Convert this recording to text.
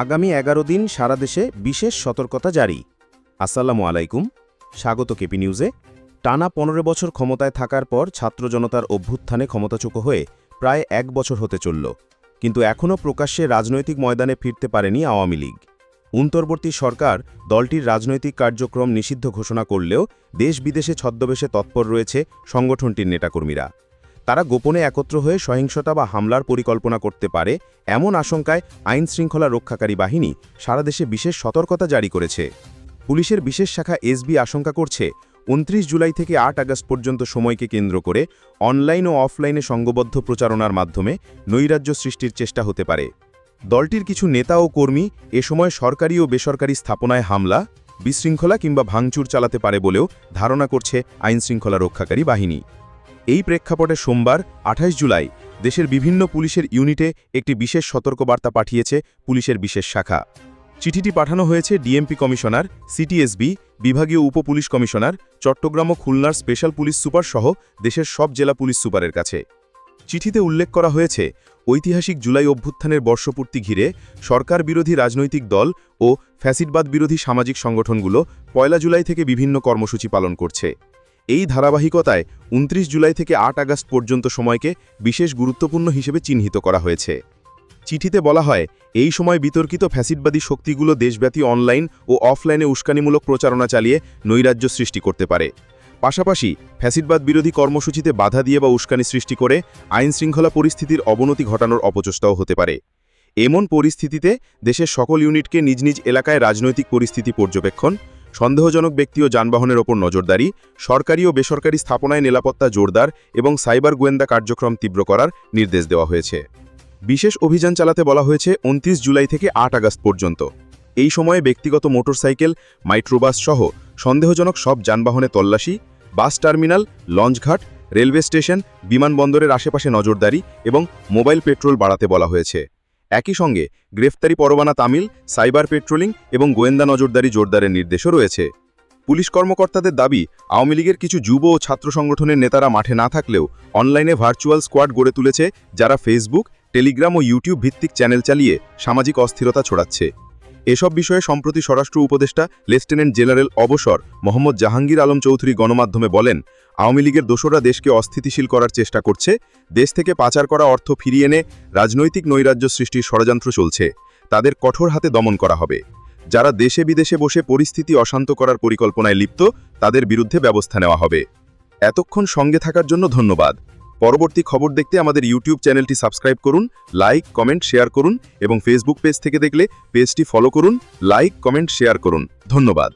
আগামী এগারো দিন সারা দেশে বিশেষ সতর্কতা জারি। আসসালামু আলাইকুম, স্বাগত কেপি নিউজে। টানা পনেরো বছর ক্ষমতায় থাকার পর ছাত্র জনতার অভ্যুত্থানে ক্ষমতাচ্যুত হয়ে প্রায় এক বছর হতে চলল। কিন্তু এখনও প্রকাশ্যে রাজনৈতিক ময়দানে ফিরতে পারেনি আওয়ামী লীগ। অন্তর্বর্তী সরকার দলটির রাজনৈতিক কার্যক্রম নিষিদ্ধ ঘোষণা করলেও দেশ বিদেশে ছদ্মবেশে তৎপর রয়েছে সংগঠনটির নেতাকর্মীরা। তারা গোপনে একত্র হয়ে সহিংসতা বা হামলার পরিকল্পনা করতে পারে এমন আশঙ্কায় আইন শৃঙ্খলা রক্ষাকারী বাহিনী সারা দেশে বিশেষ সতর্কতা জারি করেছে। পুলিশের বিশেষ শাখা এসবি আশঙ্কা করছে, উনত্রিশ জুলাই থেকে আট আগস্ট পর্যন্ত সময়কে কেন্দ্র করে অনলাইন ও অফলাইনে সঙ্গবদ্ধ প্রচারণার মাধ্যমে নৈরাজ্য সৃষ্টির চেষ্টা হতে পারে। দলটির কিছু নেতা ও কর্মী এ সময় সরকারি ও বেসরকারি স্থাপনায় হামলা, বিশৃঙ্খলা কিংবা ভাঙচুর চালাতে পারে বলেও ধারণা করছে আইনশৃঙ্খলা রক্ষাকারী বাহিনী। এই প্রেক্ষাপটে সোমবার, আঠাশ জুলাই, দেশের বিভিন্ন পুলিশের ইউনিটে একটি বিশেষ সতর্কবার্তা পাঠিয়েছে পুলিশের বিশেষ শাখা। চিঠিটি পাঠানো হয়েছে ডিএমপি কমিশনার, সিটিএসবি, বিভাগীয় উপপুলিশ কমিশনার, চট্টগ্রাম ও খুলনার স্পেশাল পুলিশ সুপার সহ দেশের সব জেলা পুলিশ সুপারের কাছে। চিঠিতে উল্লেখ করা হয়েছে, ঐতিহাসিক জুলাই অভ্যুত্থানের বর্ষপূর্তি ঘিরে সরকার বিরোধী রাজনৈতিক দল ও ফ্যাসিডবাদ বিরোধী সামাজিক সংগঠনগুলো পয়লা জুলাই থেকে বিভিন্ন কর্মসূচি পালন করছে। এই ধারাবাহিকতায় উনত্রিশ জুলাই থেকে আট আগস্ট পর্যন্ত সময়কে বিশেষ গুরুত্বপূর্ণ হিসেবে চিহ্নিত করা হয়েছে। চিঠিতে বলা হয়, এই সময় বিতর্কিত ফ্যাসিডবাদী শক্তিগুলো দেশব্যাপী অনলাইন ও অফলাইনে উস্কানিমূলক প্রচারণা চালিয়ে নৈরাজ্য সৃষ্টি করতে পারে। পাশাপাশি ফ্যাসিডবাদ বিরোধী কর্মসূচিতে বাধা দিয়ে বা উস্কানি সৃষ্টি করে আইন শৃঙ্খলা পরিস্থিতির অবনতি ঘটানোর অপচেষ্টাও হতে পারে। এমন পরিস্থিতিতে দেশের সকল ইউনিটকে নিজ নিজ এলাকায় রাজনৈতিক পরিস্থিতি পর্যবেক্ষণ সন্দেহজনক ব্যক্তি ও যানবাহনের ওপর নজরদারি, সরকারি ও বেসরকারি স্থাপনায় নিরাপত্তা জোরদার এবং সাইবার গোয়েন্দা কার্যক্রম তীব্র করার নির্দেশ দেওয়া হয়েছে। বিশেষ অভিযান চালাতে বলা হয়েছে উনত্রিশ জুলাই থেকে আট আগস্ট পর্যন্ত। এই সময়ে ব্যক্তিগত মোটরসাইকেল, মাইক্রোবাস সহ সন্দেহজনক সব যানবাহনে তল্লাশি, বাস টার্মিনাল, লঞ্চঘাট, রেলওয়ে স্টেশন, বিমানবন্দরের আশেপাশে নজরদারি এবং মোবাইল পেট্রোল বাড়াতে বলা হয়েছে। একই সঙ্গে গ্রেফতারি পরোয়ানা তামিল, সাইবার পেট্রোলিং এবং গোয়েন্দা নজরদারি জোরদারের নির্দেশও রয়েছে। পুলিশ কর্মকর্তাদের দাবি, আওয়ামী লীগের কিছু যুব ও ছাত্র সংগঠনের নেতারা মাঠে না থাকলেও অনলাইনে ভার্চুয়াল স্কোয়াড গড়ে তুলেছে, যারা ফেসবুক, টেলিগ্রাম ও ইউটিউব ভিত্তিক চ্যানেল চালিয়ে সামাজিক অস্থিরতা ছড়াচ্ছে। এসব বিষয়ে সম্প্রতি স্বরাষ্ট্র উপদেষ্টা, লেফটেন্যান্ট জেনারেল অবসর, মোহাম্মদ জাহাঙ্গীর আলম চৌধুরী গণমাধ্যমে বলেন, আওয়ামী লীগের দোসররা দেশকে অস্থিতিশীল করার চেষ্টা করছে, দেশ থেকে পাচার করা অর্থ ফিরিয়ে এনে রাজনৈতিক নৈরাজ্য সৃষ্টির ষড়যন্ত্র চলছে, তাদের কঠোর হাতে দমন করা হবে। যারা দেশে বিদেশে বসে পরিস্থিতি অশান্ত করার পরিকল্পনায় লিপ্ত, তাদের বিরুদ্ধে ব্যবস্থা নেওয়া হবে। এতক্ষণ সঙ্গে থাকার জন্য ধন্যবাদ। পরবর্তী খবর দেখতে আমাদের ইউটিউব চ্যানেলটি সাবস্ক্রাইব করুন, লাইক, কমেন্ট, শেয়ার করুন এবং ফেসবুক পেজ থেকে দেখলে পেজটি ফলো করুন, লাইক, কমেন্ট, শেয়ার করুন। ধন্যবাদ।